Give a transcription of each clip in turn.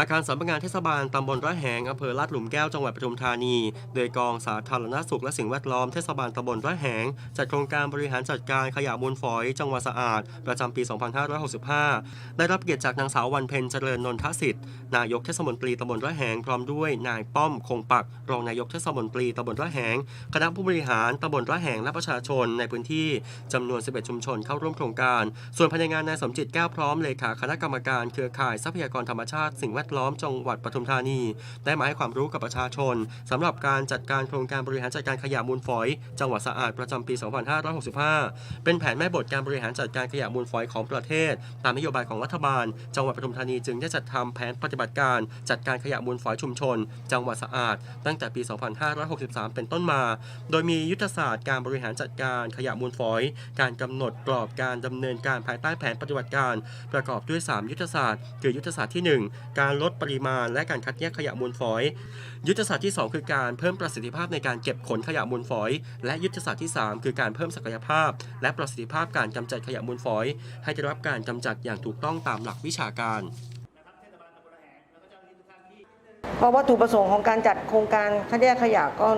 อาคารสำนักงานเทศบาลตำบลระแหงอำเภอลาดหลุมแก้วจังหวัดปทุมธานี โดยกองสาธารณสุขและสิ่งแวดล้อมเทศบาลตำบลระแหง จัดโครงการบริหารจัดการขยะมูลฝอย จังหวัดสะอาด ประจำปี 2565 ได้รับเกียรติจากนางสาววันเพ็ญเจริญนนทสิทธิ์นายกเทศมนตรีตำบลระแหงพร้อมด้วยนายป้อมคงปัก รองนายกเทศมนตรีตำบลระแหง คณะผู้บริหารตำบลระแหงและประชาชนในพื้นที่จำนวน 11 ชุมชนเข้าร่วมโครงการ ส่วนภายในงานนายสมจิตแก้วพร้อมเลขาคณะกรรมการเครือข่ายทรัพยากรธรรมชาติสิ่งแวดล้อมจังหวัดปทุมธานี ได้มาให้ความรู้กับประชาชนสำหรับการจัดการโครงการบริหารจัดการขยะมูลฝอย จังหวัดสะอาดประจำปี 2565 เป็นแผนแม่บทการบริหารจัดการขยะมูลฝอยของประเทศ ตามนโยบายของรัฐบาล จังหวัดปทุมธานีจึงได้จัดทำแผนปฏิบัติการจัดการขยะมูลฝอยชุมชน จังหวัดสะอาด ตั้งแต่ปี 2563 เป็นต้นมา โดยมียุทธศาสตร์การบริหารจัดการขยะมูลฝอย การกำหนดกรอบการดำเนินการภายใต้แผนปฏิบัติการ ประกอบด้วย 3 ยุทธศาสตร์ คือยุทธศาสตร์ที่ 1 การลดปริมาณ และการคัดแยกขยะมูลฝอย ยุทธศาสตร์ที่ 2 คือการเพิ่มประสิทธิภาพในการเก็บขนขยะมูลฝอย และยุทธศาสตร์ที่ 3 คือการเพิ่มศักยภาพ และประสิทธิภาพการกำจัดขยะมูลฝอย ให้ได้รับการกำจัดอย่างถูกต้องตามหลักวิชาการเพราะวัตถุประสงค์ของการจัดโครงการคัดแยกขยะก็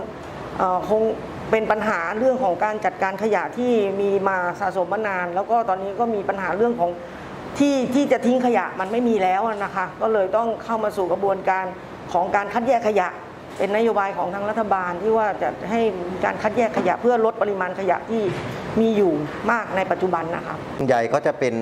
คงเป็นปัญหาเรื่องของการจัดการขยะที่มีมาสะสมมานาน แล้วก็ตอนนี้ก็มีปัญหาเรื่องของ ที่ที่จะทิ้งขยะมันไม่มีแล้วนะคะ ก็เลยต้องเข้ามาสู่กระบวนการของการคัดแยกขยะ เป็นนโยบายของทางรัฐบาลที่ว่าจะให้มีการคัดแยกขยะเพื่อลดปริมาณขยะที่มีอยู่มากในปัจจุบันนะคะใหญ่ก็จะเป็น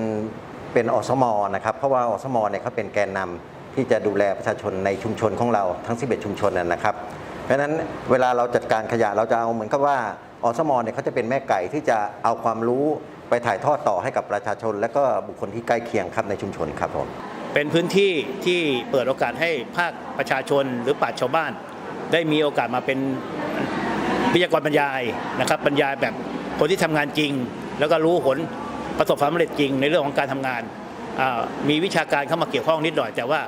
เป็นอสมนะครับ เพราะว่าอสมเนี่ยเขาเป็นแกนนำที่จะดูแลประชาชนในชุมชนของเราทั้ง 11 ชุมชนนะนะครับ เพราะฉะนั้นเวลาเราจัดการขยะเราจะเอาเหมือนกับว่าอสมเนี่ยเขาจะเป็นแม่ไก่ที่จะเอาความรู้ ไปถ่ายทอดต่อให้กับประชาชน และก็บุคคลที่ใกล้เคียงครับในชุมชนครับผมเป็นพื้นที่ที่เปิดโอกาสให้ภาคประชาชนหรือปราชาวบ้าน ได้มีโอกาสมาเป็นวิทยากรบรรยายนะครับบรรยายแบบคนที่ทำงานจริง แล้วก็รู้ผลประสบความสำเร็จจริงในเรื่องของการทำงาน มีวิชาการเข้ามาเกี่ยวข้องนิดหน่อย แต่ว่า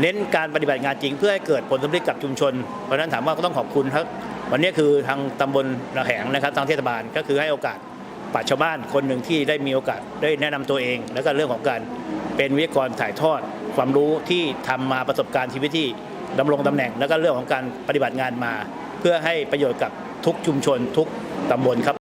เน้นการปฏิบัติงานจริง เพื่อให้เกิดผลสำเร็จกับชุมชน เพราะฉะนั้นถามว่าก็ต้องขอบคุณครับ วันนี้คือทางตำบลระแหงนะครับทางเทศบาลก็คือให้โอกาส ป่าชาวบ้านคนหนึ่งที่ได้มีโอกาสได้แนะนำตัวเอง แล้วก็เรื่องของการเป็นวิทยากรถ่ายทอด ความรู้ที่ทำมาประสบการณ์ชีวิตที่ดำรงตำแหน่ง แล้วก็เรื่องของการปฏิบัติงานมา เพื่อให้ประโยชน์กับทุกชุมชนทุกตำบลครับ